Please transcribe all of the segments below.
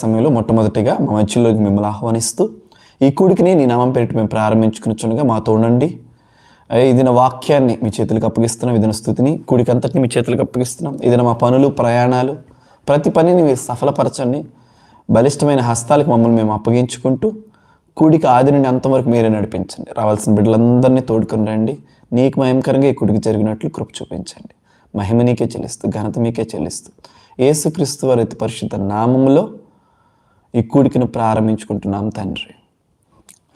సమయంలో మొట్టమొదటిగా మా మధ్యలోకి మిమ్మల్ని ఆహ్వానిస్తూ ఈ కూడికిని నీ నామం పెట్టి మేము ప్రారంభించుకునిచుండగా మాతో ఉండండి. ఇదిన ఇది నా వాక్యాన్ని మీ చేతులకు అప్పగిస్తున్నాం ఇదిన స్థుతిని. కూడికి అంతటిని మీ చేతులకు అప్పగిస్తున్నాం. ఇదిన మా పనులు ప్రయాణాలు ప్రతి పనిని మీరు సఫలపరచండి. బలిష్టమైన హస్తాలకు మమ్మల్ని మేము అప్పగించుకుంటూ కూడికి ఆది నుండి అంతవరకు మీరే నడిపించండి. రావాల్సిన బిడ్డలందరినీ తోడుకుని రండి. నీకు మయంకరంగా ఈ కుడికి జరిగినట్లు కృప చూపించండి. మహిమ నీకే చెల్లిస్తూ ఘనత మీకే చెల్లిస్తూ ఏసుక్రీస్తు వారి పరిశుద్ధ నామములో ఈ కూడికను ప్రారంభించుకుంటున్నాం తండ్రి.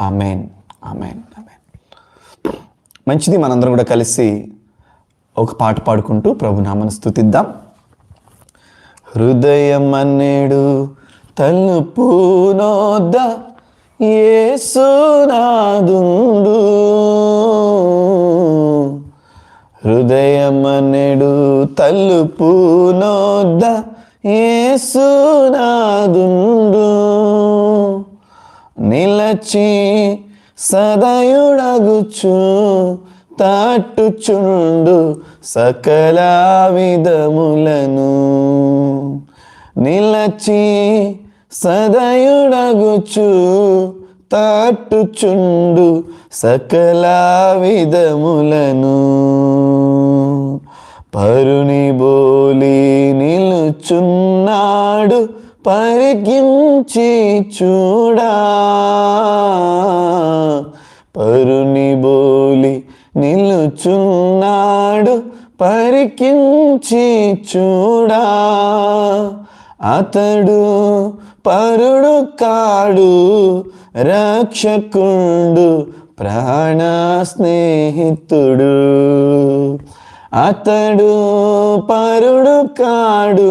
ఆమెన్. ఆమెన్. ఆమెన్. మంచిది మనందరం కూడా కలిసి ఒక పాట పాడుకుంటూ ప్రభు నామను స్థుతిద్దాం హృదయం అన్నేడు తలుపు నోద్ద ఏసునాదుండు హృదయం అన్నేడు తలుపు నోద్ద ఏసునాదుండు నిలచి సదయుడగుచు తాటుచుండు సకల విధములను నిలచి సదయుడగుచు తాటుచుండు సకల విధములను పరుని బోలి నిలుచున్నాడు పరికించి చూడా. పరుని బోలి నిలుచున్నాడు పరికించి చూడా. అతడు పరుడు కాడు రక్షకుండు ప్రాణ స్నేహితుడు. అతడు పరుడు కాడు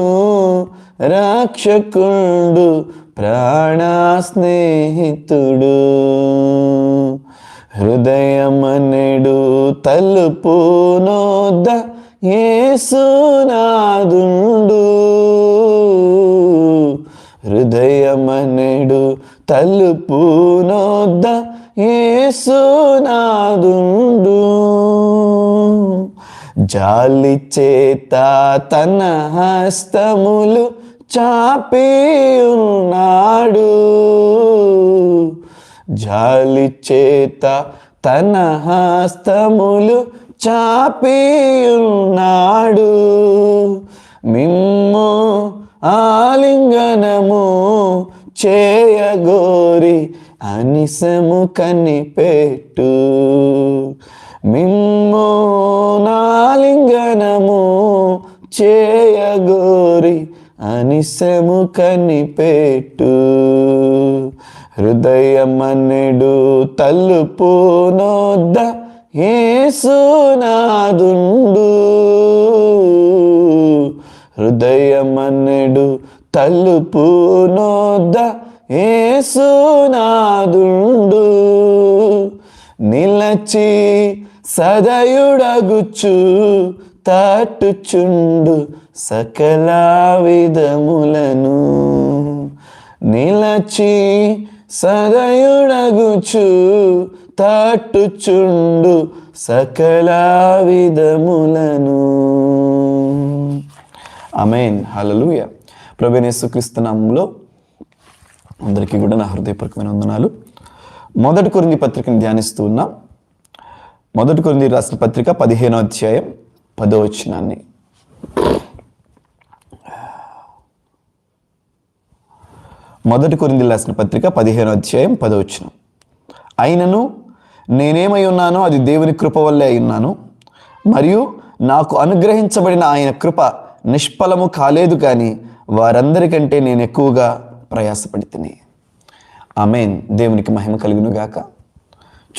రాక్షకుండు ప్రాణ స్నేహితుడు హృదయమనెడు తలుపు నోద ఏసునాదుండు హృదయమనెడు తలుపు నోద ఏసునాదుండు జాలి చేత తన హస్తములు చాపి ఉన్నాడు. జాలి చేత తన హస్తములు చాపి ఉన్నాడు. మిమ్ము ఆలింగనము చేయగోరి అనిసము కనిపెట్టు. మిమ్ము నాలింగనము చేయగోరి అనిసము కనిపెట్టు. హృదయమనెడు తలుపు నోద్ద ఏసునాదుండు హృదయమనెడు తలుపు నోద్ద ఏసునాదుండు నిలచి సదయుడగుచు తాటుచుండు సకల విధములను. నిలచి సదయుడగుచు తాటుచుండు సకల విధములను. అమేన్ హలలుయ ప్రభనేసుక్రీస్తు నామంలో అందరికీ కూడా నా హృదయపూర్వకమైన వందనాలు. మొదటి కొరింది పత్రికను ధ్యానిస్తూ ఉన్నాం. మొదటి కొరింది రాసిన పత్రిక పదిహేనో అధ్యాయం పదో వచనాన్ని. మొదటి కొరింది రాసిన పత్రిక పదిహేనో అధ్యాయం పదో వచనం. అయినను నేనేమై ఉన్నానో అది దేవుని కృప వల్లే అయి ఉన్నాను. మరియు నాకు అనుగ్రహించబడిన ఆయన కృప నిష్ఫలము కాలేదు కానీ వారందరికంటే నేను ఎక్కువగా ప్రయాసపడి ఆమెన్. దేవునికి మహిమ కలుగును గాక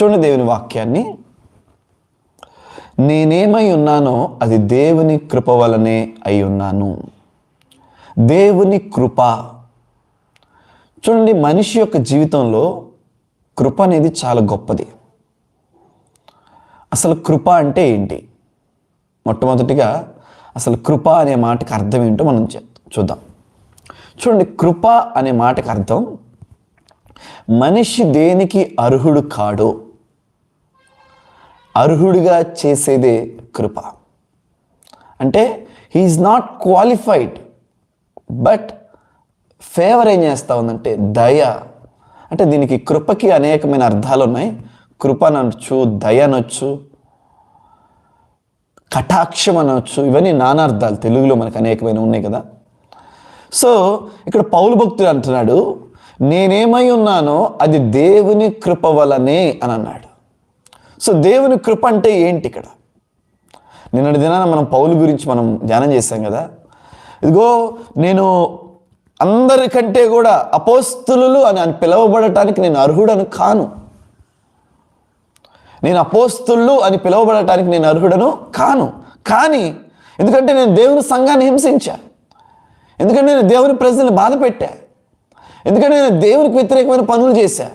చూడండి దేవుని వాక్యాన్ని. నేనేమై ఉన్నానో అది దేవుని కృప వలనే అయి ఉన్నాను. దేవుని కృప. చూడండి మనిషి యొక్క జీవితంలో కృప అనేది చాలా గొప్పది. అసలు కృప అంటే ఏంటి? మొట్టమొదటిగా అసలు కృప అనే మాటకి అర్థం ఏంటో మనం చే- చూద్దాం. చూడండి కృప అనే మాటకి అర్థం మనిషి దేనికి అర్హుడు కాడో? అర్హుడిగా చేసేదే కృప. అంటే he is not qualified but favour ఏం చేస్తా ఉందంటే దయ. అంటే దీనికి కృపకి అనేకమైన అర్థాలు ఉన్నాయి. కృప అనొచ్చు దయ అనొచ్చు కటాక్షం అనొచ్చు ఇవన్నీ నానార్థాలు తెలుగులో మనకు అనేకమైన ఉన్నాయి కదా. సో ఇక్కడ పౌలు భక్తుడు అంటున్నాడు నేనేమై ఉన్నానో అది దేవుని కృప వలనే అని అన్నాడు. సో దేవుని కృప అంటే ఏంటి ఇక్కడ? నిన్నటి దినాన మనం పౌలు గురించి మనం ధ్యానం చేశాం కదా. ఇదిగో నేను అందరికంటే కూడా అపోస్తులు అని అని పిలువబడటానికి నేను అర్హుడను కాను. నేను అపోస్తులు అని పిలువబడటానికి నేను అర్హుడను కాను. కానీ ఎందుకంటే నేను దేవుని సంఘాన్ని హింసించా. ఎందుకంటే నేను దేవుని ప్రజల్ని బాధ పెట్టా ఎందుకంటే నేను దేవునికి వ్యతిరేకమైన పనులు చేశా.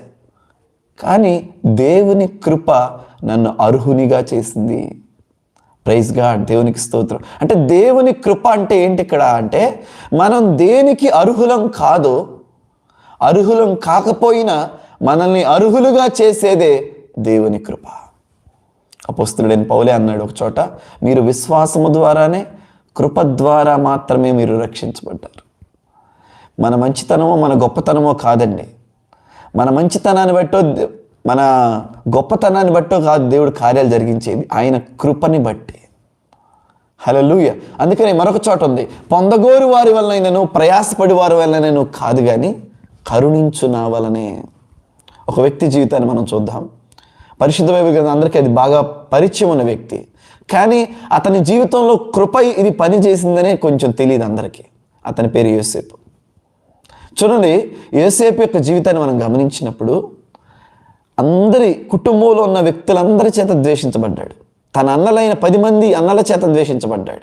కానీ దేవుని కృప నన్ను అర్హునిగా చేసింది. ప్రైజ్ గాడ్ దేవునికి స్తోత్రం. అంటే దేవుని కృప అంటే ఏంటి ఇక్కడ అంటే మనం దేనికి అర్హులం కాదో అర్హులం కాకపోయినా మనల్ని అర్హులుగా చేసేదే దేవుని కృప. అపోస్తుడైన పౌలే అన్నాడు ఒక చోట మీరు విశ్వాసము ద్వారానే కృప ద్వారా మాత్రమే మీరు రక్షించబడ్డారు. మన మంచితనమో మన గొప్పతనమో కాదండి. మన మంచితనాన్ని బట్టో మన గొప్పతనాన్ని బట్టో కాదు దేవుడు కార్యాలు జరిగించేది ఆయన కృపని బట్టి. హలలుయ అందుకని మరొక చోట ఉంది. పొందగోరు వారి వలనైనను ప్రయాసపడి వారి వలనైనను కాదు కానీ కరుణించు నా వలనే. ఒక వ్యక్తి జీవితాన్ని మనం చూద్దాం. పరిశుద్ధ కదా అందరికీ అది బాగా పరిచయం ఉన్న వ్యక్తి. కానీ అతని జీవితంలో కృప ఇది పని చేసిందనే కొంచెం తెలియదు అందరికీ. అతని పేరు యూసేపు. చూడండి ఏసేపు యొక్క జీవితాన్ని మనం గమనించినప్పుడు అందరి కుటుంబంలో ఉన్న వ్యక్తులందరి చేత ద్వేషించబడ్డాడు. తన అన్నలైన పది మంది అన్నల చేత ద్వేషించబడ్డాడు.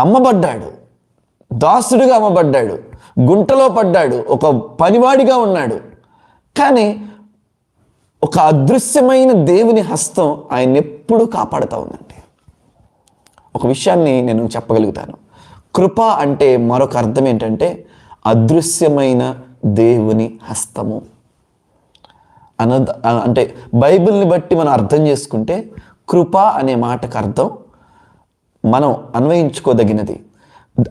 అమ్మబడ్డాడు. దాసుడిగా అమ్మబడ్డాడు. గుంటలో పడ్డాడు. ఒక పనివాడిగా ఉన్నాడు. కానీ ఒక అదృశ్యమైన దేవుని హస్తం ఆయన ఎప్పుడూ కాపాడుతూ ఉందండి. ఒక విషయాన్ని నేను చెప్పగలుగుతాను. కృప అంటే మరొక అర్థం ఏంటంటే అదృశ్యమైన దేవుని హస్తము. అన అంటే బైబిల్ని బట్టి మనం అర్థం చేసుకుంటే కృప అనే మాటకు అర్థం మనం అన్వయించుకోదగినది.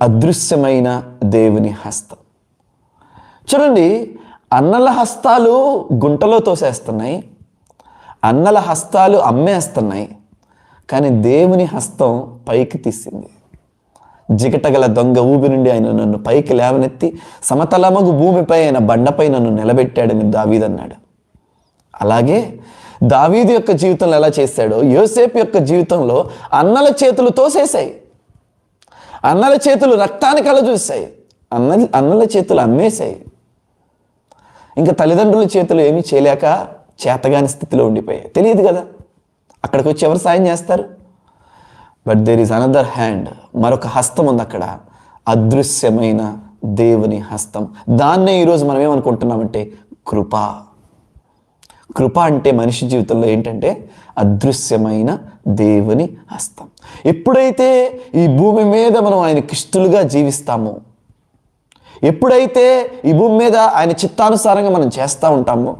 అదృశ్యమైన దేవుని హస్తం. చూడండి అన్నల హస్తాలు గుంటలో తోసేస్తున్నాయి అన్నల హస్తాలు అమ్మేస్తున్నాయి కానీ దేవుని హస్తం పైకి తీసింది. జిగటగల దొంగ ఊబి నుండి ఆయన నన్ను పైకి లేవనెత్తి సమతలమగు భూమిపై ఆయన బండపై నన్ను నిలబెట్టాడని దావీదన్నాడు అలాగే దావీదు యొక్క జీవితంలో ఎలా చేశాడో యోసేపు యొక్క జీవితంలో అన్నల చేతులు తోసేశాయి. అన్నల చేతులు రక్తానికి కల చూశాయి అన్న అన్నల చేతులు అమ్మేశాయి. ఇంకా తల్లిదండ్రుల చేతులు ఏమీ చేయలేక చేతగాని స్థితిలో ఉండిపోయాయి. తెలియదు కదా అక్కడికి వచ్చి ఎవరు సాయం చేస్తారు? But there is another hand మరొక హస్తం ఉంది అక్కడ. అదృశ్యమైన దేవుని హస్తం. దాన్నే ఈరోజు మనం ఏమనుకుంటున్నామంటే కృప. కృప అంటే మనిషి జీవితంలో ఏంటంటే అదృశ్యమైన దేవుని హస్తం. ఎప్పుడైతే ఈ భూమి మీద మనం ఆయన కిష్టులుగా జీవిస్తామో ఎప్పుడైతే ఈ భూమి మీద ఆయన చిత్తానుసారంగా మనం చేస్తూ ఉంటామో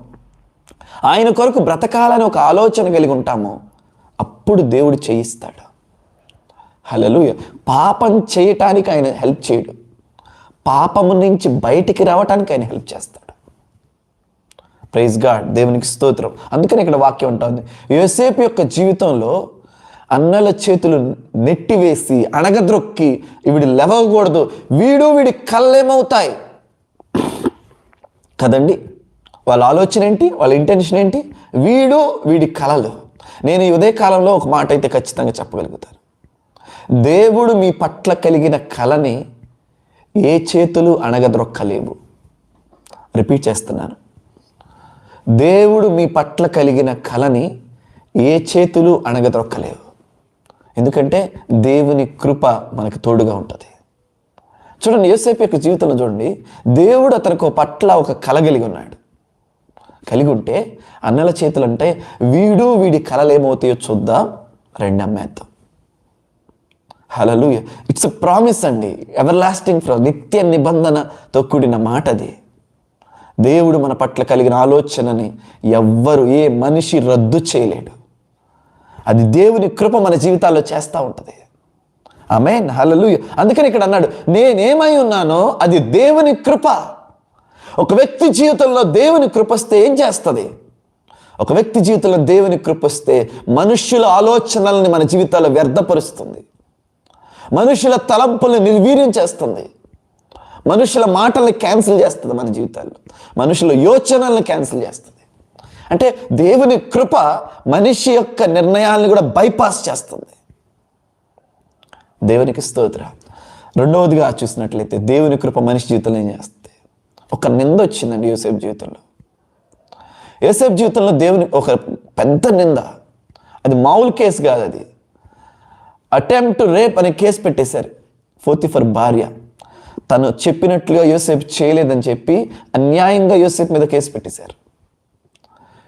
ఆయన కొరకు బ్రతకాలని ఒక ఆలోచన కలిగి ఉంటామో అప్పుడు దేవుడు చేయిస్తాడు. హలలుయ పాపం చేయటానికి ఆయన హెల్ప్ చేయడు. పాపము నుంచి బయటికి రావటానికి ఆయన హెల్ప్ చేస్తాడు. ప్రైజ్ గాడ్ దేవునికి స్తోత్రం. అందుకని ఇక్కడ వాక్యం ఉంటుంది యోసేపు యొక్క జీవితంలో అన్నల చేతులు నెట్టివేసి అణగద్రొక్కి వీడు లేవకూడదు. వీడు వీడి కళ్ళేమవుతాయి? కదండి? వాళ్ళ ఆలోచన ఏంటి? వాళ్ళ ఇంటెన్షన్ ఏంటి? వీడు వీడి కళలు. నేను ఈ ఉదయకాలంలో ఒక మాట అయితే ఖచ్చితంగా చెప్పగలుగుతాను. దేవుడు మీ పట్ల కలిగిన కళని ఏ చేతులు అణగద్రొక్కలేవు రిపీట్ చేస్తున్నాను. దేవుడు మీ పట్ల కలిగిన కళని ఏ చేతులు అణగదొక్కలేవు. ఎందుకంటే దేవుని కృప మనకు తోడుగా ఉంటుంది. చూడండి యోసేపు యొక్క జీవితంలో చూడండి దేవుడు అతనికి ఒక పట్ల ఒక కళ కలిగి ఉన్నాడు. కలిగి ఉంటే అన్నల చేతులు అంటే వీడు వీడి కళలు ఏమవుతాయో చూద్దాం. రెండు హలలుయ ఇట్స్ అ ప్రామిస్ అండి. ఎవర్ లాస్టింగ్ ఫ్రా నిత్య నిబంధనతో కూడిన మాట అది దేవుడు మన పట్ల కలిగిన ఆలోచనని ఎవ్వరు ఏ మనిషి రద్దు చేయలేడు. అది దేవుని కృప మన జీవితాల్లో చేస్తూ ఉంటుంది. ఆమెన్ హల్లెలూయా అందుకని ఇక్కడ అన్నాడు నేనేమై ఉన్నానో అది దేవుని కృప. ఒక వ్యక్తి జీవితంలో దేవుని కృప వస్తే ఏం చేస్తుంది? ఒక వ్యక్తి జీవితంలో దేవుని కృప వస్తే మనుష్యుల ఆలోచనల్ని మన జీవితాల్లో వ్యర్థపరుస్తుంది. మనుషుల తలంపుల్ని నిర్వీర్యం చేస్తుంది. మనుషుల మాటల్ని క్యాన్సిల్ చేస్తుంది మన జీవితాల్లో. మనుషుల యోచనల్ని క్యాన్సిల్ చేస్తుంది. అంటే దేవుని కృప మనిషి యొక్క నిర్ణయాలను కూడా బైపాస్ చేస్తుంది. దేవునికి స్తోత్ర. రెండవదిగా చూసినట్లయితే దేవుని కృప మనిషి జీవితంలో ఏం చేస్తుంది? ఒక నింద వచ్చిందండి యూసేఫ్ జీవితంలో. యూసేఫ్ జీవితంలో దేవుని ఒక పెద్ద నింద. అది మామూలు కేసు కాదు అది. అటెంప్ట్ రేప్ అనే కేసు పెట్టేశారు. ఫోర్తిఫర్ భార్య. తను చెప్పినట్లుగా యోసేపు చేయలేదని చెప్పి అన్యాయంగా యోసేపు మీద కేసు పెట్టేశారు.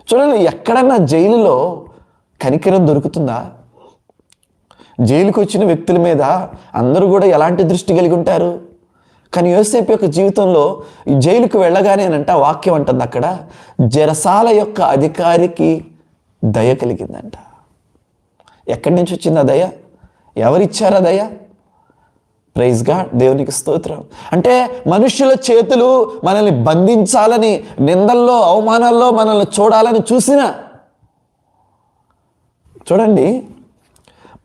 చూడండి ఎక్కడన్నా జైలులో కనికరం దొరుకుతుందా? జైలుకు వచ్చిన వ్యక్తుల మీద అందరూ కూడా ఎలాంటి దృష్టి కలిగి ఉంటారు? కానీ యోసేపు యొక్క జీవితంలో జైలుకు వెళ్ళగానే అంట వాక్యం అంటుంది అక్కడ జరసాల యొక్క అధికారికి దయ కలిగిందంట. ఎక్కడి నుంచి వచ్చింది ఆ దయ? ఎవరిచ్చారా దయ? ప్రైజ్ గాడ్ దేవునికి స్తోత్రం. అంటే మనుషుల చేతులు మనల్ని బంధించాలని నిందల్లో అవమానాల్లో మనల్ని చూడాలని చూసిన చూడండి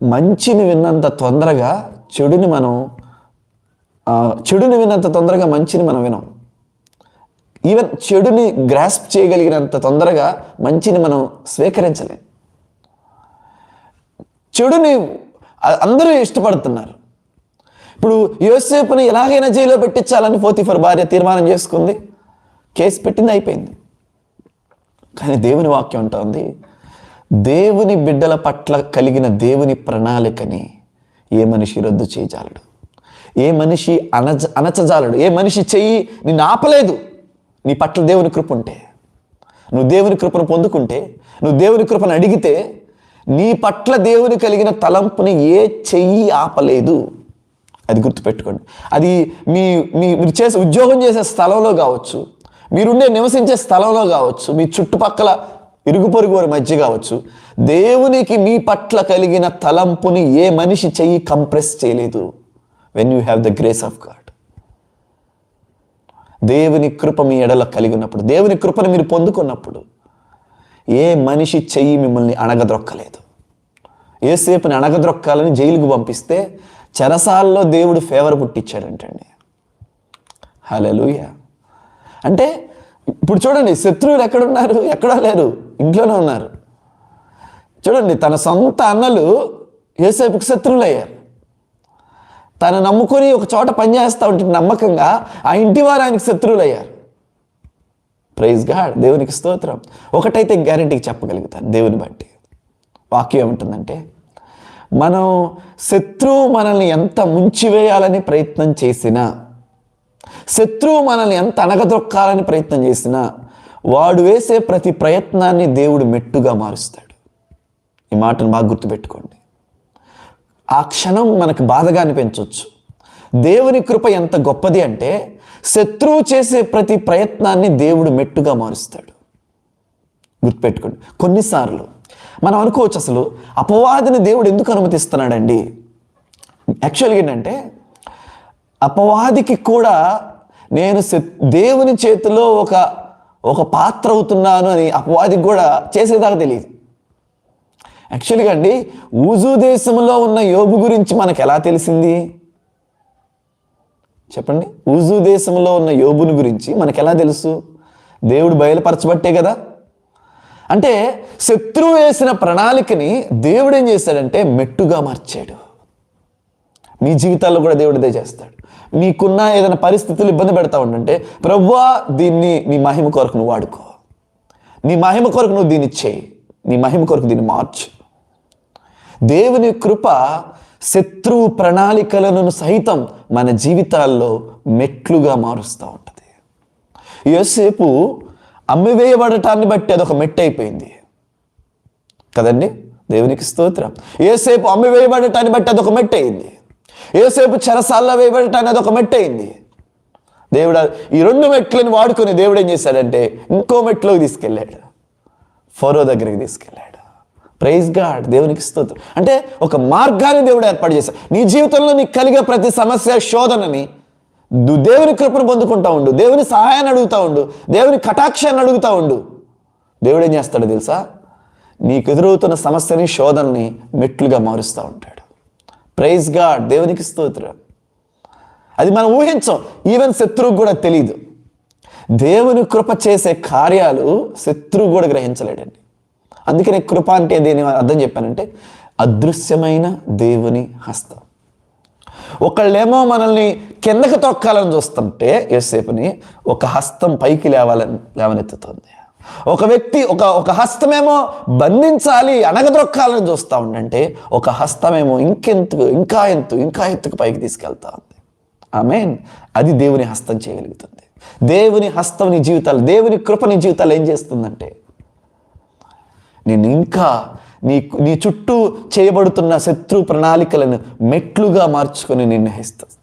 మంచిని విన్నంత తొందరగా చెడుని మనం చెడుని విన్నంత తొందరగా మంచిని మనం వినం. ఈవెన్ చెడుని గ్రాస్ప్ చేయగలిగినంత తొందరగా మంచిని మనం స్వీకరించలేం. చెడుని అందరూ ఇష్టపడుతున్నారు. ఇప్పుడు యోసేపుని ఎలాగైనా జైల్లో పెట్టించాలని పోతిఫర్ భార్య తీర్మానం చేసుకుంది. కేసు పెట్టింది అయిపోయింది. కానీ దేవుని వాక్యం ఉంటుంది దేవుని బిడ్డల పట్ల కలిగిన దేవుని ప్రణాళికని ఏ మనిషి రద్దు చేయజాలడు. ఏ మనిషి అనజ అనచజాలడు. ఏ మనిషి చెయ్యి నిన్ను ఆపలేదు. నీ పట్ల దేవుని కృప ఉంటే నువ్వు దేవుని కృపను పొందుకుంటే నువ్వు దేవుని కృపను అడిగితే నీ పట్ల దేవుని కలిగిన తలంపుని ఏ చెయ్యి ఆపలేదు. అది గుర్తుపెట్టుకోండి. అది మీ మీ మీరు చేసే ఉద్యోగం చేసే స్థలంలో కావచ్చు మీరుండే నివసించే స్థలంలో కావచ్చు మీ చుట్టుపక్కల ఇరుగు పొరుగు వారి మధ్య కావచ్చు దేవునికి మీ పట్ల కలిగిన తలంపుని ఏ మనిషి చెయ్యి కంప్రెస్ చేయలేదు. When you have the grace of God దేవుని కృప మీ ఎడల కలిగి ఉన్నప్పుడు దేవుని కృపను మీరు పొందుకున్నప్పుడు ఏ మనిషి చెయ్యి మిమ్మల్ని అణగద్రొక్కలేదు ఏసేపుని అణగద్రొక్కాలని జైలుకు పంపిస్తే చెరసాల్లో దేవుడు ఫేవర్ పుట్టించాడంటండి హలలుయ అంటే ఇప్పుడు చూడండి శత్రువులు ఎక్కడున్నారు? ఎక్కడా లేరు. ఇంట్లోనే ఉన్నారు. చూడండి తన సొంత అన్నలు ఏసేపుకి శత్రువులు అయ్యారు తను నమ్ముకొని ఒక చోట పనిచేస్తూ ఉంటే నమ్మకంగా ఆ ఇంటి వారు ఆయనకు శత్రువులు అయ్యారు ప్రైజ్ గాడ్ దేవునికి స్తోత్రం. ఒకటైతే గ్యారంటీకి చెప్పగలుగుతాను దేవుని బట్టి. వాక్యం ఏముంటుందంటే మనం శత్రువు మనల్ని ఎంత ముంచివేయాలని ప్రయత్నం చేసినా శత్రువు మనల్ని ఎంత అనగదొక్కాలని ప్రయత్నం చేసినా వాడు వేసే ప్రతి ప్రయత్నాన్ని దేవుడు మెట్టుగా మారుస్తాడు. ఈ మాటను బాగా గుర్తుపెట్టుకోండి. ఆ క్షణం మనకు బాధగా అనిపించవచ్చు. దేవుని కృప ఎంత గొప్పది అంటే శత్రువు చేసే ప్రతి ప్రయత్నాన్ని దేవుడు మెట్టుగా మారుస్తాడు. గుర్తుపెట్టుకోండి. కొన్నిసార్లు మనం అనుకోవచ్చు అసలు అపవాదిని దేవుడు ఎందుకు అనుమతిస్తున్నాడండి? యాక్చువల్గా ఏంటంటే అపవాదికి కూడా నేను దేవుని చేతిలో ఒక ఒక పాత్ర అవుతున్నాను అని అపవాదికి కూడా చేసేదాకా తెలియదు. యాక్చువల్గా అండి ఊజు దేశంలో ఉన్న యోబు గురించి మనకు ఎలా తెలిసింది? చెప్పండి. ఊజు దేశంలో ఉన్న యోబుని గురించి మనకు ఎలా తెలుసు? దేవుడు బయలుపరచబట్టే కదా. అంటే శత్రువు వేసిన ప్రణాళికని దేవుడు ఏం చేశాడంటే మెట్టుగా మార్చాడు. మీ జీవితాల్లో కూడా దేవుడు ఇదే చేస్తాడు. మీకున్న ఏదైనా పరిస్థితులు ఇబ్బంది పెడతా ఉండంటే ప్రవ్వా దీన్ని నీ మహిమ కొరకు నువ్వు వాడుకో. నీ మహిమ కొరకు నువ్వు దీన్ని చేయి. నీ మహిమ కొరకు దీన్ని మార్చు. దేవుని కృప శత్రువు ప్రణాళికలను సహితం మన జీవితాల్లో మెట్లుగా మారుస్తూ ఉంటుంది. యోసేపు అమ్మివేయబడటాన్ని బట్టి అదొక మెట్టు అయిపోయింది కదండి? దేవునికి స్తోత్రం. ఏసేపు అమ్మివేయబడటాన్ని బట్టి అదొక మెట్టు అయింది ఏసేపు చెరసాల్లో వేయబడటాన్ని అదొక మెట్టు అయింది దేవుడు ఈ రెండు మెట్లను వాడుకొని దేవుడు ఏం చేశాడంటే ఇంకో మెట్లోకి తీసుకెళ్ళాడు. ఫరో దగ్గరికి తీసుకెళ్ళాడు. ప్రైజ్ గాడ్ దేవునికి స్తోత్రం. అంటే ఒక మార్గాన్ని దేవుడు ఏర్పాటు చేశాడు. నీ జీవితంలో నీకు కలిగే ప్రతి సమస్య శోధనని దేవుని కృపను పొందుకుంటా ఉండు. దేవుని సహాయాన్ని అడుగుతా ఉండు. దేవుని కటాక్షాన్ని అడుగుతా ఉండు. దేవుడు ఏం చేస్తాడు తెలుసా? నీకు ఎదురవుతున్న సమస్యని శోధనని మెట్లుగా మారుస్తూ ఉంటాడు. ప్రైజ్ గాడ్ దేవునికి స్తోత్రం. అది మనం ఊహించం. ఈవెన్ శత్రువు కూడా తెలియదు దేవుని కృప చేసే కార్యాలు శత్రువు కూడా గ్రహించలేడండి. అందుకనే కృప అంటే దేని అర్థం చెప్పానంటే అదృశ్యమైన దేవుని హస్తం. ఒకళ్ళేమో మనల్ని కిందకి తొక్కాలని చూస్తుంటే యోసేపుని ఒక హస్తం పైకి లేవాలని లేవనెత్తుతుంది. ఒక వ్యక్తి ఒక ఒక హస్తమేమో బంధించాలి అనగదొక్కాలని చూస్తూ ఉండంటే ఒక హస్తమేమో ఇంకెంతకు ఇంకా ఎంతు ఇంకా ఎత్తుకు పైకి తీసుకెళ్తా ఉంది. ఆమెన్. అది దేవుని హస్తం చేయగలుగుతుంది. దేవుని హస్తం నీ జీవితాలు దేవుని కృప నీ జీవితాలు ఏం చేస్తుందంటే నేను ఇంకా నీ నీ చుట్టూ చేయబడుతున్న శత్రు ప్రణాళికలను మెట్లుగా మార్చుకొని నిర్ణయిస్తుంది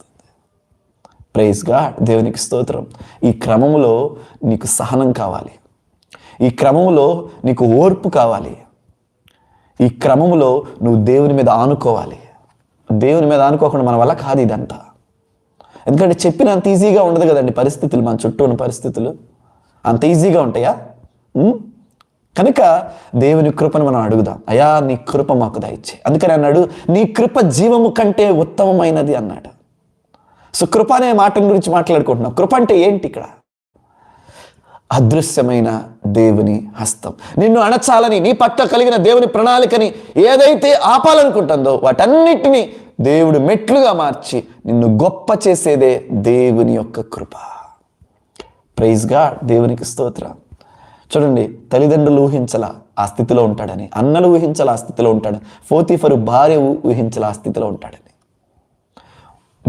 ప్రైజ్ గాడ్ దేవునికి స్తోత్రం. ఈ క్రమంలో నీకు సహనం కావాలి. ఈ క్రమంలో నీకు ఓర్పు కావాలి. ఈ క్రమంలో నువ్వు దేవుని మీద ఆనుకోవాలి. దేవుని మీద ఆనుకోకుండా మన వల్ల కాదు ఇదంతా ఎందుకంటే చెప్పిన అంత ఈజీగా ఉండదు కదండి పరిస్థితులు మన చుట్టూ ఉన్న పరిస్థితులు. అంత ఈజీగా ఉంటాయా? కనుక దేవుని కృపను మనం అడుగుదాం. అయా నీ కృప మాకు దయచే. అందుకని అన్నాడు నీ కృప జీవము కంటే ఉత్తమమైనది అన్నాడు. సో కృప అనే మాట గురించి మాట్లాడుకుంటున్నాం. కృప అంటే ఏంటి ఇక్కడ? అదృశ్యమైన దేవుని హస్తం. నిన్ను అణచాలని నీ పట్ల కలిగిన దేవుని ప్రణాళికని ఏదైతే ఆపాలనుకుంటుందో వాటన్నిటినీ దేవుడు మెట్లుగా మార్చి నిన్ను గొప్ప చేసేదే దేవుని యొక్క కృప. ప్రైజ్గా దేవునికి స్తోత్రం. చూడండి తల్లిదండ్రులు ఊహించలా ఆ స్థితిలో ఉంటాడని. అన్నలు ఊహించలా ఆ స్థితిలో ఉంటాడు. ఫోతిఫరు భార్య ఊ- ఊహించలా ఆ స్థితిలో ఉంటాడని.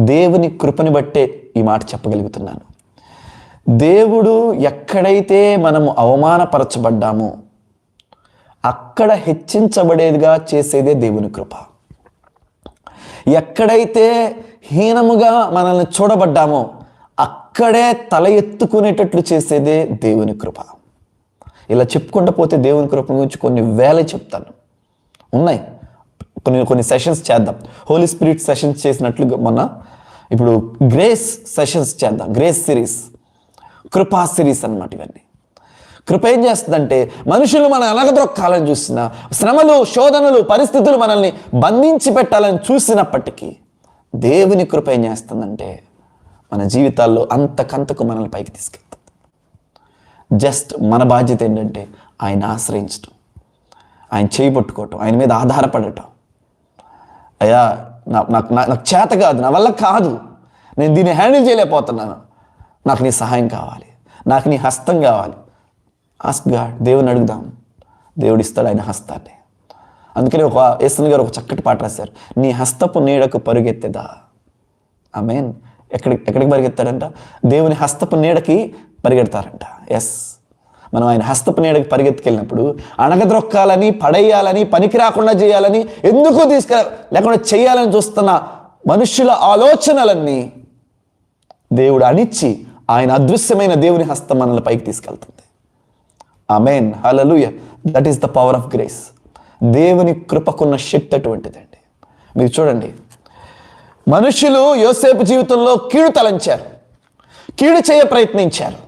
దేవుని కృపని బట్టే ఈ మాట చెప్పగలుగుతున్నాను. దేవుడు ఎక్కడైతే మనము అవమానపరచబడ్డామో అక్కడ హెచ్చించబడేదిగా చేసేదే దేవుని కృప. ఎక్కడైతే హీనముగా మనల్ని చూడబడ్డామో అక్కడే తల ఎత్తుకునేటట్లు చేసేదే దేవుని కృప. ఇలా చెప్పుకుంటూ పోతే దేవుని కృప గురించి కొన్ని వేలే చెప్తాను. ఉన్నాయి. కొన్ని కొన్ని సెషన్స్ చేద్దాం. హోలీ స్పిరిట్ సెషన్స్ చేసినట్లు మొన్న ఇప్పుడు గ్రేస్ సెషన్స్ చేద్దాం. గ్రేస్ సిరీస్ కృపా సిరీస్ అన్నమాట ఇవన్నీ. కృప ఏం చేస్తుందంటే మనుషులు మన అనగదొక్కాలని చూసిన శ్రమలు శోధనలు పరిస్థితులు మనల్ని బంధించి పెట్టాలని చూసినప్పటికీ దేవుని కృప ఏం చేస్తుందంటే మన జీవితాల్లో అంతకంతకు మనల్ని పైకి తీసుకెళ్తుంది. జస్ట్ మన బాధ్యత ఏంటంటే ఆయన ఆశ్రయించటం ఆయన చేయబట్టుకోవటం ఆయన మీద ఆధారపడటం. అయ్యా నాకు నాకు నా- నాకు చేత కాదు నా వల్ల కాదు. నేను దీన్ని హ్యాండిల్ చేయలేకపోతున్నాను. నాకు నీ సహాయం కావాలి. నాకు నీ హస్తం కావాలి. ఆస్క్ గాడ్ దేవుని అడుగుదాం. దేవుడు ఇస్తాడు ఆయన హస్తాన్ని. అందుకని ఒక ఏసన్ గారు ఒక చక్కటి పాట రాశారు. నీ హస్తపు నీడకు పరుగెత్తేదా? ఆమెన్ ఎక్కడి ఎక్కడికి పరిగెత్తాడంట? దేవుని హస్తపు నీడకి పరిగెడతారంట. ఎస్ మనం ఆయన హస్తపు నీడకి పరిగెత్తుకెళ్ళినప్పుడు అణగద్రొక్కాలని పడేయాలని పనికి రాకుండా చేయాలని ఎందుకు తీసుకెళ్ళ లేకుండా చేయాలని చూస్తున్న మనుషుల ఆలోచనలన్నీ దేవుడు అణిచ్చి ఆయన అదృశ్యమైన దేవుని హస్తం మనల్ని పైకి తీసుకెళ్తుంది. Amen hallelujah that is the power of grace దేవుని కృపకున్న శక్తి అటువంటిదండి. మీరు చూడండి. మనుషులు యోసేపు జీవితంలో కీడు తలంచారు. కీడు చేయ ప్రయత్నించారు.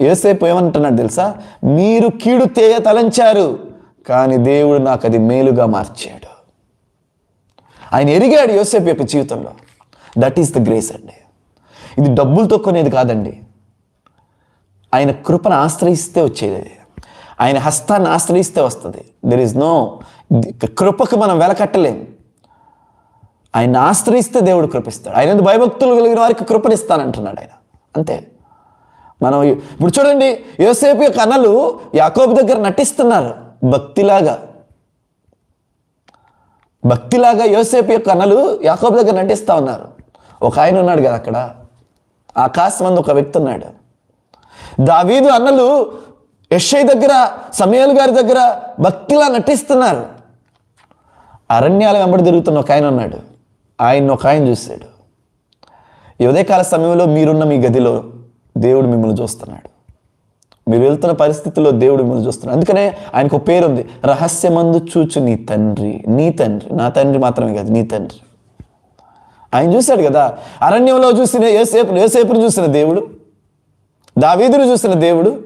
యోసేపు ఏమంటున్నాడు తెలుసా? మీరు కీడు తేయ తలంచారు కానీ దేవుడు నాకు అది మేలుగా మార్చాడు. ఆయన ఎరిగాడు యోసేపు యొక్క జీవితంలో. దట్ ఈస్ ద గ్రేస్ అండి. ఇది డబ్బులతో కొనేది కాదండి. ఆయన కృపను ఆశ్రయిస్తే వచ్చేది. అది. ఆయన హస్తాన్ని ఆశ్రయిస్తే వస్తుంది. దెర్ ఇస్ నో కృపకు మనం వెలకట్టలేం ఆయన ఆశ్రయిస్తే దేవుడు కృపిస్తాడు. ఆయన భయభక్తులు కలిగిన వారికి కృపనిస్తానంటున్నాడు ఆయన. అంతే. మనం ఇప్పుడు చూడండి యోసేపు యొక్క అనలు యాకోబు దగ్గర నటిస్తున్నారు భక్తిలాగా. భక్తిలాగా యోసేపు యొక్క అనలు యాకోబు దగ్గర నటిస్తా ఉన్నారు. ఒక ఆయన ఉన్నాడు కదా అక్కడ ఆకాశం మంది ఒక వ్యక్తి ఉన్నాడు. దావీదు అన్నలు యశ్ఐ దగ్గర సమయాలు గారి దగ్గర భక్తిలా నటిస్తున్నారు. అరణ్యాల వెంబడి తిరుగుతున్న ఒక ఆయన ఉన్నాడు. ఆయన ఒక ఆయన చూశాడు. ఈ ఉదయకాల సమయంలో మీరున్న మీ గదిలో దేవుడు మిమ్మల్ని చూస్తున్నాడు. మీరు వెళ్తున్న పరిస్థితుల్లో దేవుడు మిమ్మల్ని చూస్తున్నాడు. అందుకనే ఆయనకు ఒక పేరు ఉంది రహస్యమందు చూచు నీ తండ్రి. నీ తండ్రి. నా తండ్రి మాత్రమే కాదు నీ తండ్రి. ఆయన చూశాడు కదా. అరణ్యంలో చూసిన ఏసేపు ఏసేపును చూసిన దేవుడు దావీదును చూసిన దేవుడు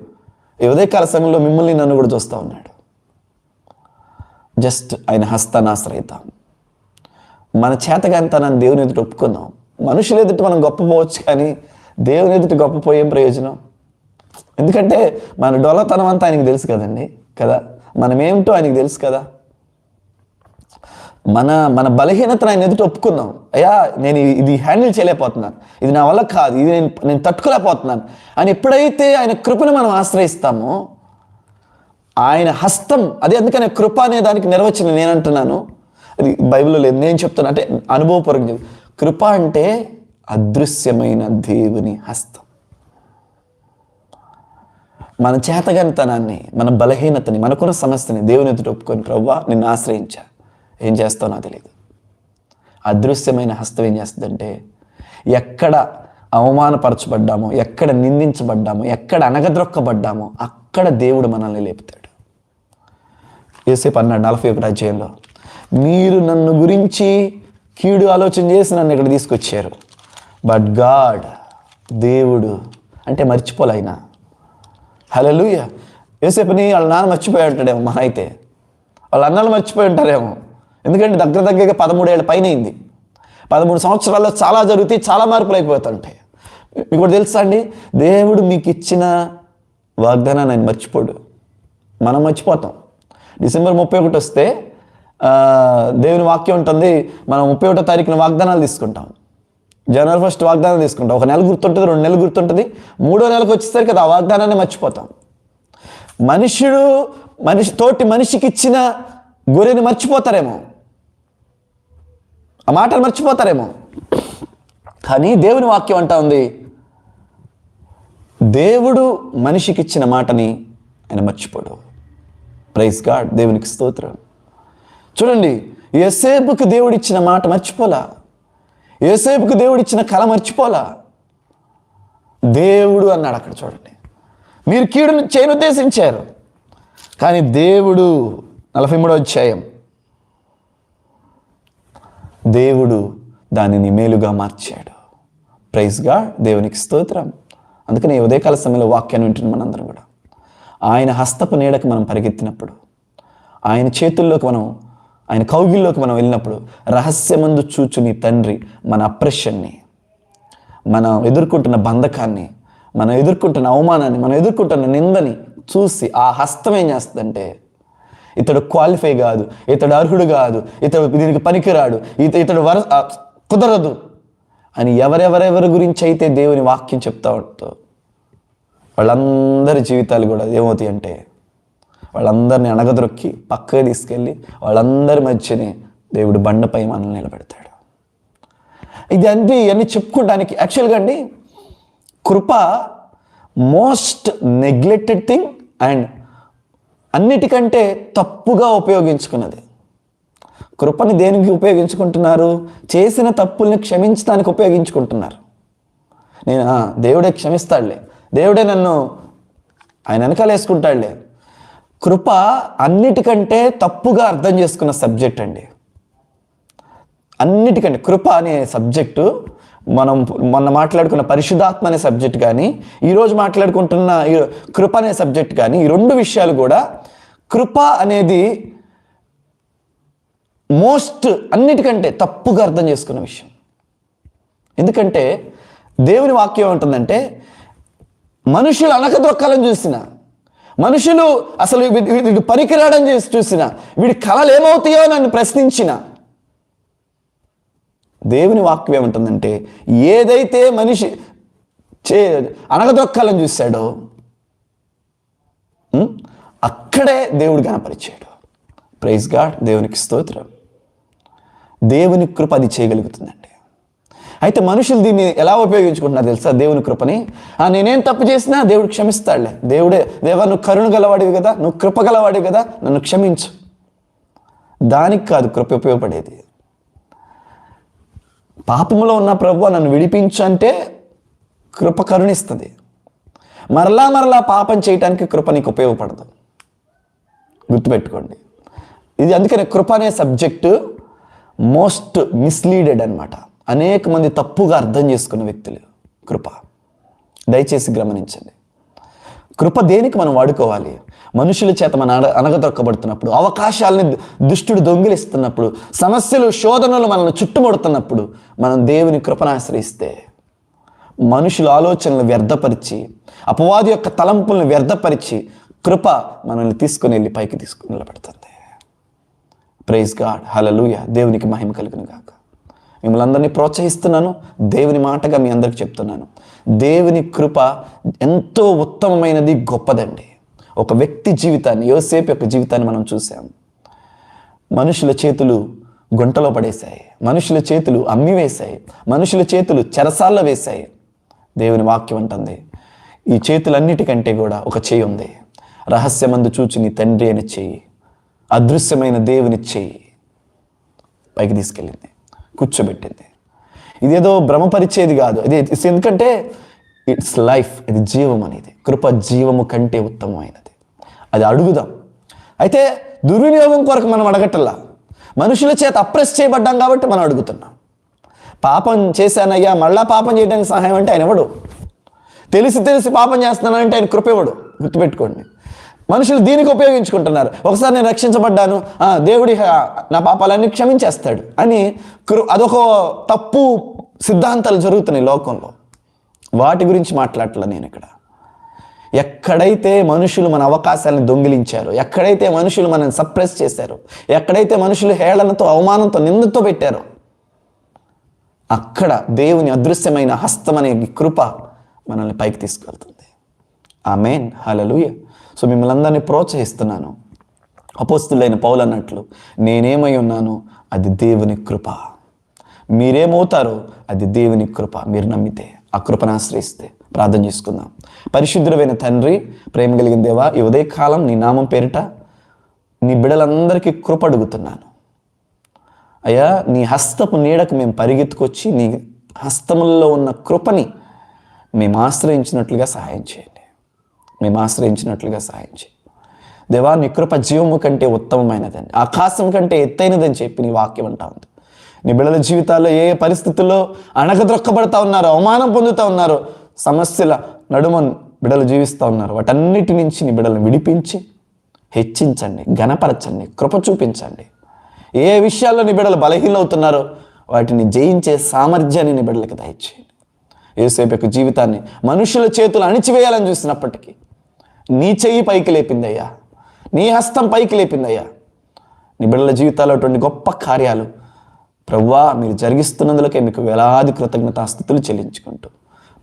ఉదయకాల సమయంలో మిమ్మల్ని నన్ను కూడా చూస్తూ ఉన్నాడు. జస్ట్ ఆయన హస్తాన్ని ఆశ్రయిద్దాం మన చేతగాంతనాన్ని దేవుని ఎదుట ఒప్పుకుందాం. మనుషులు ఎదుట మనం గొప్ప పోవచ్చు కానీ దేవుని ఎదుట గొప్ప పోయేం ప్రయోజనం? ఎందుకంటే మన డొలతనం అంతా ఆయనకు తెలుసు కదండి కదా? మనమేమిటో ఆయనకు ఆయనకి తెలుసు కదా? మన మన బలహీనతను ఆయన ఎదుట ఒప్పుకుందాం అయ్యా నేను ఇది హ్యాండిల్ చేయలేకపోతున్నాను. ఇది నా వల్ల కాదు ఇది నేను నేను తట్టుకోలేకపోతున్నాను. అని ఎప్పుడైతే ఆయన కృపను మనం ఆశ్రయిస్తామో ఆయన హస్తం అదే అందుకనే కృప అనే దానికి నిర్వచనం నేను అంటున్నాను. అది బైబిల్లో లేదు నేను చెప్తాను అంటే అనుభవపూర్వకం కృప అంటే అదృశ్యమైన దేవుని హస్తం. మన చేతగనితనాన్ని మన బలహీనతని మనకున్న సమస్యని దేవుని ఎదుట ఒప్పుకొని ప్రవ్వా నిన్ను ఆశ్రయించా. ఏం చేస్తావు నాకు తెలియదు అదృశ్యమైన హస్తం ఏం చేస్తుందంటే ఎక్కడ అవమానపరచబడ్డామో ఎక్కడ నిందించబడ్డామో ఎక్కడ అనగద్రొక్కబడ్డామో అక్కడ దేవుడు మనల్ని లేపుతాడు. ఏసేపు అన్నాడు నలభై ఒకటి అధ్యాయంలో మీరు నన్ను గురించి కీడు ఆలోచన చేసి నన్ను ఇక్కడ తీసుకొచ్చారు. బట్ గాడ్ దేవుడు అంటే మర్చిపోలే ఆయన లూయ యేసేపుని వాళ్ళ నాన్న మర్చిపోయి ఉంటాడేమో మన అయితే. వాళ్ళ అన్నలు మర్చిపోయి ఉంటారేమో. ఎందుకంటే దగ్గర దగ్గరగా పదమూడేళ్ళ పైన అయింది పదమూడు సంవత్సరాల్లో చాలా జరుగుతాయి చాలా మార్పులు అయిపోతుంటాయి. మీకు కూడా తెలుసా అండి? దేవుడు మీకు ఇచ్చిన వాగ్దానాన్ని ఆయన మర్చిపోడు. మనం మర్చిపోతాం. డిసెంబర్ ముప్పై ఒకటి వస్తే దేవుని వాక్యం ఉంటుంది మనం ముప్పై ఒకటో తారీఖున వాగ్దానాలు తీసుకుంటాం. జనవరి ఫస్ట్ వాగ్దానం తీసుకుంటాం. ఒక నెల గుర్తుంటుంది రెండు నెలలు గుర్తుంటుంది. మూడో నెలకు వచ్చేసరికి అది ఆ వాగ్దానాన్ని మర్చిపోతాం. మనుషుడు మనిషి తోటి మనిషికి ఇచ్చిన గొర్రెని మర్చిపోతారేమో. ఆ మాటలు మర్చిపోతారేమో. కానీ దేవుని వాక్యం అంటా ఉంది దేవుడు మనిషికి ఇచ్చిన మాటని ఆయన మర్చిపోడు. ప్రైజ్ గాడ్ దేవునికి స్తోత్రం. చూడండి ఎసేపుకి దేవుడు ఇచ్చిన మాట మర్చిపోలా? ఏసేపుకు దేవుడు ఇచ్చిన కళ మర్చిపోలా? దేవుడు అన్నాడు అక్కడ చూడండి. మీరు కీడును చేయను ఉద్దేశించారు కానీ దేవుడు నలభై మూడో అధ్యాయం. దేవుడు దానిని మేలుగా మార్చాడు. ప్రైజ్గా దేవునికి స్తోత్రం. అందుకని ఉదయకాల సమయంలో వాక్యాన్ని వింటున్న మనందరం కూడా. ఆయన హస్తపు నీడకు మనం పరిగెత్తినప్పుడు ఆయన చేతుల్లోకి మనం ఆయన కౌగిల్లోకి మనం వెళ్ళినప్పుడు రహస్యమందు చూచుని తండ్రి మన అప్రెషన్ని మనం ఎదుర్కొంటున్న బంధకాన్ని మనం ఎదుర్కొంటున్న అవమానాన్ని మనం ఎదుర్కొంటున్న నిందని చూసి ఆ హస్తం ఏం చేస్తుందంటే ఇతడు క్వాలిఫై కాదు ఇతడు అర్హుడు కాదు ఇతడు దీనికి పనికిరాడు ఇత ఇతడు వర కుదరదు అని ఎవరెవరెవరి గురించి అయితే దేవుని వాక్యం చెప్తా ఉంటుందో వాళ్ళందరి జీవితాలు కూడా ఏమవుతాయి అంటే వాళ్ళందరినీ అణగదొక్కి పక్కకి తీసుకెళ్ళి వాళ్ళందరి మధ్యనే దేవుడు బండపై మనల్ని నిలబెడతాడు. ఇది అంది ఇవన్నీ చెప్పుకోవడానికి యాక్చువల్గా అండి కృప మోస్ట్ నెగ్లెక్టెడ్ థింగ్ అండ్ అన్నిటికంటే తప్పుగా ఉపయోగించుకున్నది. కృపని దేనికి ఉపయోగించుకుంటున్నారు? చేసిన తప్పుల్ని క్షమించడానికి ఉపయోగించుకుంటున్నారు. నేను "ఆ, దేవుడే క్షమిస్తాడులే. దేవుడే నన్ను ఆయన వెనకాల వేసుకుంటాడులే. కృప అన్నిటికంటే తప్పుగా అర్థం చేసుకున్న సబ్జెక్ట్ అండి. అన్నిటికంటే కృప అనే సబ్జెక్టు మనం మొన్న మాట్లాడుకున్న పరిశుద్ధాత్మ అనే సబ్జెక్ట్ కానీ ఈరోజు మాట్లాడుకుంటున్న ఈ కృప అనే సబ్జెక్ట్ కానీ ఈ రెండు విషయాలు కూడా కృప అనేది మోస్ట్ అన్నిటికంటే తప్పుగా అర్థం చేసుకున్న విషయం. ఎందుకంటే దేవుని వాక్యం ఏమంటుందంటే మనుషులు అనకదొక్కాలని చూసిన మనుషులు అసలు వీడు పనికిరాడని చేసి చూసిన వీడి కళలు ఏమవుతాయో నన్ను ప్రశ్నించిన. దేవుని వాక్యం ఏమంటుందంటే ఏదైతే మనిషి చే అనగదొక్కాలని చూశాడో అక్కడే దేవుడు కనపరిచాడు. ప్రైజ్ గాడ్ దేవునికి స్తోత్రం. దేవుని కృప అది చేయగలుగుతుందండి. అయితే మనుషులు దీన్ని ఎలా ఉపయోగించుకుంటున్నారు తెలుసా? దేవుని కృపని. ఆ నేనేం తప్పు చేసినా దేవుడు క్షమిస్తాడులే. దేవుడే దేవా నువ్వు కరుణ గలవాడివి కదా నువ్వు కృప గలవాడివి కదా నన్ను క్షమించు. దానికి కాదు కృప ఉపయోగపడేది. పాపంలో ఉన్న ప్రభు నన్ను విడిపించు అంటే కృప కరుణిస్తుంది. మరలా మరలా పాపం చేయటానికి కృప నీకు ఉపయోగపడదు. గుర్తుపెట్టుకోండి. ఇది అందుకనే కృప అనే సబ్జెక్టు మోస్ట్ మిస్లీడెడ్ అనమాట అనేక మంది తప్పుగా అర్థం చేసుకున్న వ్యక్తులు కృప. దయచేసి గమనించండి. కృప దేనికి మనం వాడుకోవాలి? మనుషుల చేత మన అన అనగదొక్కబడుతున్నప్పుడు అవకాశాలని దుష్టుడు దొంగిలిస్తున్నప్పుడు సమస్యలు శోధనలు మనల్ని చుట్టుముడుతున్నప్పుడు మనం దేవుని కృపను ఆశ్రయిస్తే మనుషుల ఆలోచనలు వ్యర్థపరిచి అపవాది యొక్క తలంపులను వ్యర్థపరిచి కృప మనల్ని తీసుకుని వెళ్ళి పైకి తీసుకుని నిలబెడుతుంది. ప్రైజ్ గాడ్ హలలుయ దేవునికి మహిమ కలుగును గాక. మిమ్మల్ని అందరినీ ప్రోత్సహిస్తున్నాను. దేవుని మాటగా మీ అందరికి చెప్తున్నాను. దేవుని కృప ఎంతో ఉత్తమమైనది గొప్పదండి. ఒక వ్యక్తి జీవితాన్ని యోసేపు యొక్క జీవితాన్ని మనం చూసాం మనుషుల చేతులు గుంటలో పడేశాయి. మనుషుల చేతులు అమ్మి వేశాయి మనుషుల చేతులు చెరసాల్లో వేశాయి. దేవుని వాక్యం అంటుంది. ఈ చేతులన్నిటికంటే కూడా ఒక చేయి ఉంది. రహస్యమందు చూచి నీ తండ్రి అని చెయ్యి అదృశ్యమైన దేవుని చెయ్యి పైకి తీసుకెళ్ళింది. కూర్చోబెట్టింది. ఇదేదో భ్రమపరిచేది కాదు. అది ఎందుకంటే ఇట్స్ లైఫ్ ఇది జీవం అనేది. కృప జీవము కంటే ఉత్తమమైనది. అది అడుగుదాం. అయితే దుర్వినియోగం కొరకు మనం అడగటల్లా మనుషుల చేత అప్రెస్ చేయబడ్డాం కాబట్టి మనం అడుగుతున్నాం. పాపం చేశానయ్యా మళ్ళా పాపం చేయడానికి సహాయం అంటే ఆయన ఇవ్వడు తెలిసి తెలిసి పాపం చేస్తున్నానంటే ఆయన కృప ఇవ్వడు గుర్తుపెట్టుకోండి. మనుషులు దీనికి ఉపయోగించుకుంటున్నారు. ఒకసారి నేను రక్షించబడ్డాను. ఆ, దేవుడి నా పాపాలన్నీ క్షమించేస్తాడు అని కృ అదొక తప్పు సిద్ధాంతాలు జరుగుతున్నాయి లోకంలో. వాటి గురించి మాట్లాడలే నేను ఇక్కడ. ఎక్కడైతే మనుషులు మన అవకాశాలను దొంగిలించారో ఎక్కడైతే మనుషులు మనల్ని సప్రెస్ చేశారో ఎక్కడైతే మనుషులు హేళనతో అవమానంతో నిందతో పెట్టారో అక్కడ దేవుని అదృశ్యమైన హస్తం అనే కృప మనల్ని పైకి తీసుకెళ్తుంది. ఆ మెయిన్ హలలుయ సో మిమ్మల్ని అందరినీ ప్రోత్సహిస్తున్నాను. అపోస్తులైన పౌలు అన్నట్లు నేనేమై ఉన్నాను అది దేవుని కృప. మీరేమవుతారో అది దేవుని కృప. మీరు నమ్మితే ఆ కృపను ఆశ్రయిస్తే ప్రార్థన చేసుకుందాం. పరిశుద్ధుడైన తండ్రి ప్రేమ కలిగిన దేవా ఈ ఉదయకాలం నీ నామం పేరిట నీ బిడలందరికీ కృప అడుగుతున్నాను. అయ్యా నీ హస్తపు నీడకు మేము పరిగెత్తుకొచ్చి నీ హస్తముల్లో ఉన్న కృపని మేము ఆశ్రయించినట్లుగా సహాయం చేయండి. మేము ఆశ్రయించినట్లుగా సహాయం చేయి. దేవా నీ కృప జీవము కంటే ఉత్తమమైనదని ఆకాశం కంటే ఎత్తైనదని చెప్పి నీ వాక్యం అంటా ఉంది. నీ బిడ్డల జీవితాల్లో ఏ ఏ పరిస్థితుల్లో అణగద్రొక్కబడతా ఉన్నారో అవమానం పొందుతూ ఉన్నారో సమస్యల నడుమ బిడలు జీవిస్తూ ఉన్నారు వాటన్నిటి నుంచి నీ బిడలను విడిపించి హెచ్చించండి ఘనపరచండి కృప చూపించండి. ఏ విషయాల్లో నీ బిడలు బలహీనవుతున్నారో వాటిని జయించే సామర్థ్యాన్ని నీ బిడ్డలకు దయచేయండి. ఏసేపు యొక్క జీవితాన్ని మనుషుల చేతులు అణిచివేయాలని చూసినప్పటికీ నీ చెయ్యి పైకి లేపిందయ్యా. నీ హస్తం పైకి లేపిందయ్యా. నీ బిడ్డల జీవితాల్లో అటువంటి గొప్ప కార్యాలు ప్రవ్వా మీరు జరిగిస్తున్నందులకే మీకు వేలాది కృతజ్ఞతాస్థుతులు చెల్లించుకుంటూ.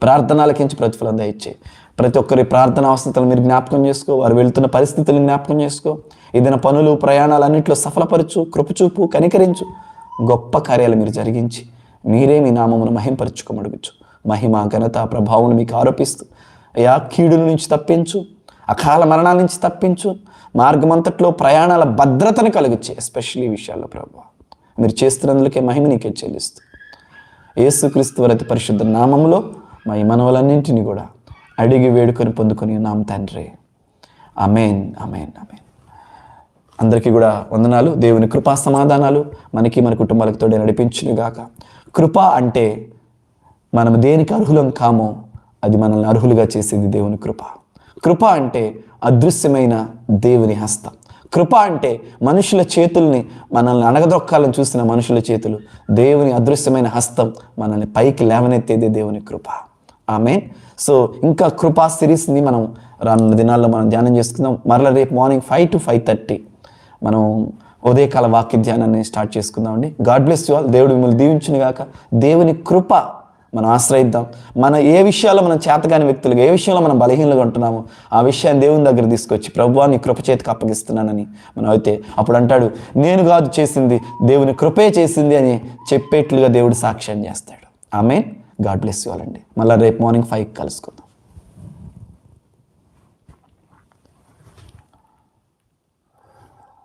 ప్రార్థనలకించి ప్రతిఫలం దయచే ప్రతి ఒక్కరి ప్రార్థన అవసరతలు మీరు జ్ఞాపకం చేసుకో వారు వెళ్తున్న పరిస్థితులను జ్ఞాపకం చేసుకో. ఏదైనా పనులు ప్రయాణాలు అన్నింటిలో సఫలపరచు కృపచూపు కనికరించు. గొప్ప కార్యాలు మీరు జరిగించి మీరే మీ నామమును మహింపరచుకోమడుగుచు. మహిమ ఘనత ప్రభావం మీకు ఆరోపిస్తూ. అయా కీడుల నుంచి తప్పించు. అకాల మరణాల నుంచి తప్పించు. మార్గమంతట్లో ప్రయాణాల భద్రతను కలుగుచ్చు ఎస్పెషల్లీ విషయాల్లో ప్రభు. మీరు చేస్తున్నందుకే మహిమ నీకే చెల్లిస్తూ. ఏసుక్రీస్తు వరతి పరిశుద్ధ నామంలో మా ఈ మనవలన్నింటినీ కూడా అడిగి వేడుకొని పొందుకొని నామ తండ్రి. అమేన్ అమేన్ అమేన్ అందరికీ కూడా వందనాలు. దేవుని కృపా సమాధానాలు మనకి మన కుటుంబాలకు తోడే నడిపించును గాక కృప అంటే మనం దేనికి అర్హులం కామో అది మనల్ని అర్హులుగా చేసేది దేవుని కృప. కృప అంటే అదృశ్యమైన దేవుని హస్తం. కృప అంటే మనుషుల చేతుల్ని మనల్ని అణగదొక్కాలని చూసిన మనుషుల చేతులు. దేవుని అదృశ్యమైన హస్తం మనల్ని పైకి లేవనెత్తేదే దేవుని కృప. ఆమె సో ఇంకా కృపా సిరీస్ని మనం రానున్న దినాల్లో మనం ధ్యానం చేసుకుందాం. మరలా రేపు morning five to five thirty మనం ఉదయకాల వాక్య ధ్యానాన్ని స్టార్ట్ చేసుకుందామండి. God bless you all. దేవుడు మిమ్మల్ని దీవించును గాక దేవుని కృప మనం ఆశ్రయిద్దాం. మన ఏ విషయాల్లో మనం చేతగాని వ్యక్తులుగా ఏ విషయంలో మనం బలహీనలుగా ఉంటున్నామో ఆ విషయాన్ని దేవుని దగ్గర తీసుకొచ్చి ప్రభువా నీ కృప చేతికి అప్పగిస్తున్నానని మనం అయితే అప్పుడు అంటాడు నేను కాదు చేసింది దేవుని కృపే చేసింది అని చెప్పేట్లుగా దేవుడు సాక్ష్యం చేస్తాడు. ఆమె గాడ్ బ్లెస్ యు అండి. మళ్ళీ రేపు మార్నింగ్ ఫైవ్ కలుసుకుందాం.